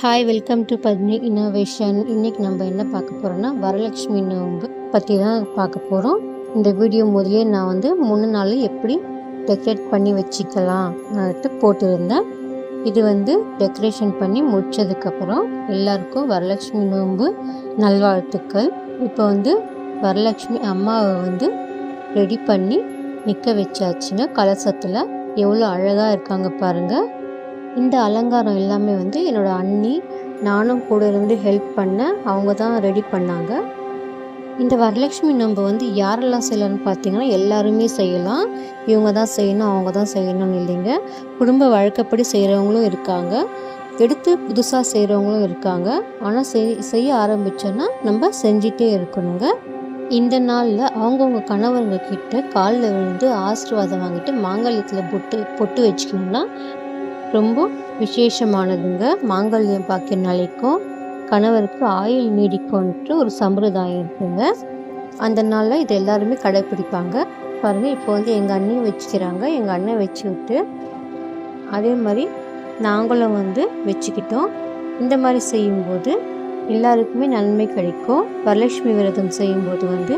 Hi welcome to Padmini innovation இன்றைக்கி நம்ம என்ன பார்க்க போகிறோன்னா வரலட்சுமி நோன்பு பற்றி தான் பார்க்க போகிறோம் இந்த வீடியோ முதலே நான் வந்து மூணு நாள் எப்படி டெக்கரேட் பண்ணி வச்சுக்கலாம் போட்டிருந்தேன். இது வந்து டெக்கரேஷன் பண்ணி முடித்ததுக்கப்புறம் எல்லாருக்கும் வரலட்சுமி நோன்பு நல்வாழ்த்துக்கள். இப்போ வந்து வரலட்சுமி அம்மாவை வந்து ரெடி பண்ணி நிற்க வச்சாச்சுங்க. கலசத்தில் எவ்வளோ அழகாக இருக்காங்க பாருங்கள் இந்த அலங்காரம் எல்லாமே வந்து என்னோடய அண்ணி நானும் கூட இருந்து ஹெல்ப் பண்ணேன் அவங்க தான் ரெடி பண்ணாங்க. இந்த வரலட்சுமி நம்ம வந்து யாரெல்லாம் செய்யலாம்னு பார்த்தீங்கன்னா எல்லாருமே செய்யலாம். இவங்க தான் செய்யணும் அவங்க தான் செய்யணும்னு இல்லைங்க. குடும்ப வழக்கப்படி செய்கிறவங்களும் இருக்காங்க. எடுத்து புதுசாக செய்கிறவங்களும் இருக்காங்க. ஆனால் செய் செய்ய ஆரம்பித்தோன்னா நம்ம செஞ்சிட்டே இருக்கணுங்க. இந்த நாளில் அவங்கவுங்க கணவருங்க கிட்ட காலில் விழுந்து ஆசீர்வாதம் வாங்கிட்டு மாங்கல்யத்தில் பொட்டு பொட்டு வச்சுக்கணும்னா ரொம்ப விசேஷமானதுங்க. மாங்கல்யம் பாக்கிய நாளைக்கும் கணவருக்கு ஆயுள் நீடிக்கும்ன்ட்டு ஒரு சம்பிரதாயம் இருக்குங்க. அந்த நாளில் இது எல்லாருமே கடைப்பிடிப்பாங்க. பாருங்கள் இப்போ வந்து எங்கள் அண்ணியும் வச்சுக்கிறாங்க. எங்கள் அண்ணன் வச்சு விட்டு அதே மாதிரி நாங்களும் வந்து வச்சுக்கிட்டோம். இந்த மாதிரி செய்யும்போது எல்லாருக்குமே நன்மை கிடைக்கும். வரலட்சுமி விரதம் செய்யும்போது வந்து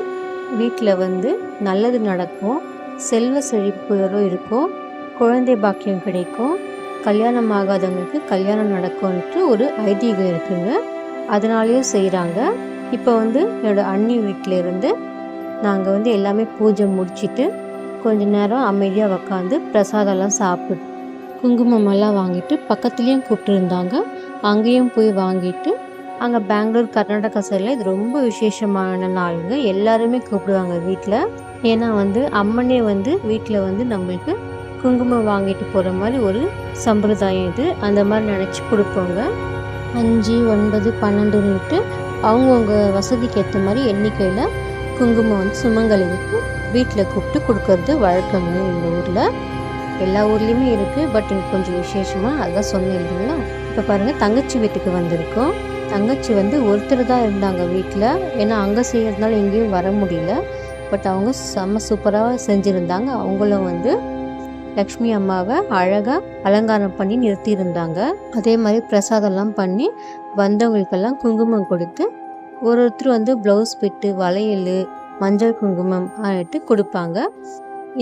வீட்டில் வந்து நல்லது நடக்கும். செல்வ செழிப்பு இருக்கும். குழந்தை பாக்கியம் கிடைக்கும். கல்யாணம் ஆகாதவங்களுக்கு கல்யாணம் நடக்கும்ன்ட்டு ஒரு ஐதீகம் இருக்குங்க. அதனாலேயும் செய்கிறாங்க இப்போ வந்து என்னோடய அண்ணி வீட்டில் இருந்து நாங்கள் வந்து எல்லாமே பூஜை முடிச்சுட்டு கொஞ்ச நேரம் அமைதியாக உக்காந்து பிரசாதம்லாம் சாப்பிட்டு குங்குமமெல்லாம் வாங்கிட்டு பக்கத்துலேயும் கூப்பிட்டுருந்தாங்க அங்கேயும் போய் வாங்கிட்டு அங்கே பெங்களூர் கர்நாடகா சைடில் இது ரொம்ப விசேஷமான நாளுங்க. எல்லாருமே கூப்பிடுவாங்க வீட்டில் ஏன்னா வந்து அம்மனே வந்து வீட்டில் வந்து நம்மளுக்கு குங்குமம் வாங்கிட்டு போகிற மாதிரி ஒரு சம்பிரதாயம் இது. அந்த மாதிரி நினச்சி கொடுப்போங்க அஞ்சு ஒன்பது பன்னெண்டுன்னுட்டு அவங்கவுங்க வசதிக்கு ஏற்ற மாதிரி எண்ணிக்கையில் குங்குமம் வந்து சுமங்கலிக்கு வீட்டில் கூப்பிட்டு கொடுக்கறது வழக்கங்க இந்த ஊரில். எல்லா ஊர்லேயுமே இருக்குது பட் இங்கே கொஞ்சம் விசேஷமாக அதான் சொன்னேன் இல்லைங்களா? இப்போ பாருங்கள் தங்கச்சி வீட்டுக்கு வந்திருக்கோம். தங்கச்சி வந்து ஒருத்தர் தான் இருந்தாங்க வீட்டில் ஏன்னா அங்கே செய்கிறதுனால எங்கேயும் வர முடியல. பட் அவங்க செம்ம சூப்பராக செஞ்சுருந்தாங்க. அவங்களும் வந்து லக்ஷ்மி அம்மாவை அழகாக அலங்காரம் பண்ணி நிறுத்தியிருந்தாங்க. அதே மாதிரி பிரசாதம்லாம் பண்ணி வந்தவங்களுக்கெல்லாம் குங்குமம் கொடுத்து ஒரு ஒருத்தர் வந்து ப்ளவுஸ் பிட்டு வளையல் மஞ்சள் குங்குமம் ஆகிட்டு கொடுப்பாங்க.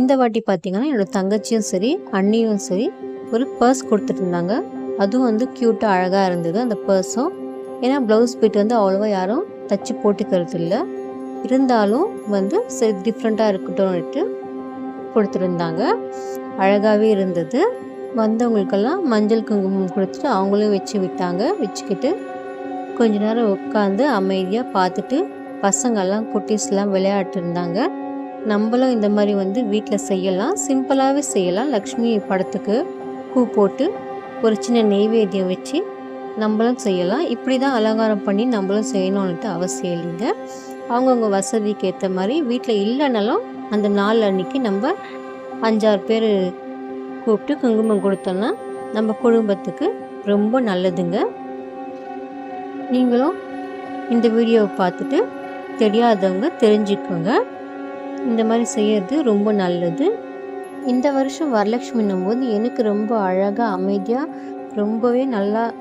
இந்த வாட்டி பார்த்தீங்கன்னா என்னோடய தங்கச்சியும் சரி அண்ணியும் சரி ஒரு பர்ஸ் கொடுத்துட்ருந்தாங்க. அதுவும் வந்து க்யூட்டாக அழகாக இருந்தது அந்த பர்ஸும் ஏன்னா ப்ளவுஸ் பிட் வந்து அவ்வளோவா யாரும் தச்சு போட்டுக்கிறது இல்லை இருந்தாலும் வந்து சரி டிஃப்ரெண்ட்டாக இருக்கட்டும்னுட்டு கொடுத்துருந்தாங்க. அழகாகவே இருந்தது. வந்தவங்களுக்கெல்லாம் மஞ்சள் குங்குமம் கொடுத்துட்டு அவங்களும் வச்சு விட்டாங்க. வச்சுக்கிட்டு கொஞ்ச நேரம் உட்காந்து அமைதியாக பார்த்துட்டு பசங்கள்லாம் குட்டீஸ்லாம் விளையாட்டுருந்தாங்க நம்மளும் இந்த மாதிரி வந்து வீட்டில் செய்யலாம். சிம்பிளாகவே செய்யலாம். லக்ஷ்மி படத்துக்கு பூ போட்டு ஒரு சின்ன நெய்வேத்தியம் வச்சு நம்மளும் செய்யலாம். இப்படி தான் அலங்காரம் பண்ணி நம்மளும் செய்யணும்னுட்டு அவசியம் இல்லைங்க. அவங்கவுங்க வசதிக்கு ஏற்ற மாதிரி வீட்டில் இல்லைனாலும் அந்த நாள் அன்னைக்கு நம்ம அஞ்சாறு பேர் கூப்பிட்டு குங்குமம் கொடுத்தோன்னா நம்ம குடும்பத்துக்கு ரொம்ப நல்லதுங்க. நீங்களும் இந்த வீடியோவை பார்த்துட்டு தெரியாதவங்க தெரிஞ்சுக்கோங்க. இந்த மாதிரி செய்கிறது ரொம்ப நல்லது. இந்த வருஷம் வரலட்சுமி போது எனக்கு ரொம்ப அழகாக அமைதியாக ரொம்பவே நல்லா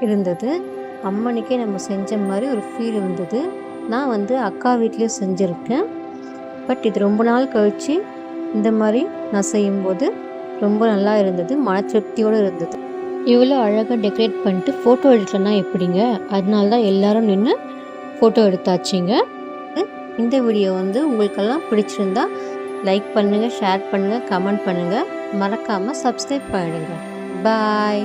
இருந்தது. அம்மனுக்கே நம்ம செஞ்ச மாதிரி ஒரு ஃபீல் இருந்தது. நான் வந்து அக்கா வீட்லேயும் செஞ்சுருக்கேன். பட் இது ரொம்ப நாள் கழித்து இந்த மாதிரி நான் செய்யும்போது ரொம்ப நல்லா இருந்தது மன திருப்தியோடு இருந்தது. இவ்வளோ அழகாக டெக்கரேட் பண்ணிட்டு ஃபோட்டோ எடுக்கலன்னா எப்படிங்க? அதனால தான் எல்லோரும் நின்று ஃபோட்டோ எடுத்தாச்சுங்க. இந்த வீடியோ வந்து உங்களுக்கெல்லாம் பிடிச்சிருந்தா லைக் பண்ணுங்கள் ஷேர் பண்ணுங்கள் கமெண்ட் பண்ணுங்கள் மறக்காமல் சப்ஸ்கிரைப் பண்ணிடுங்க. பாய்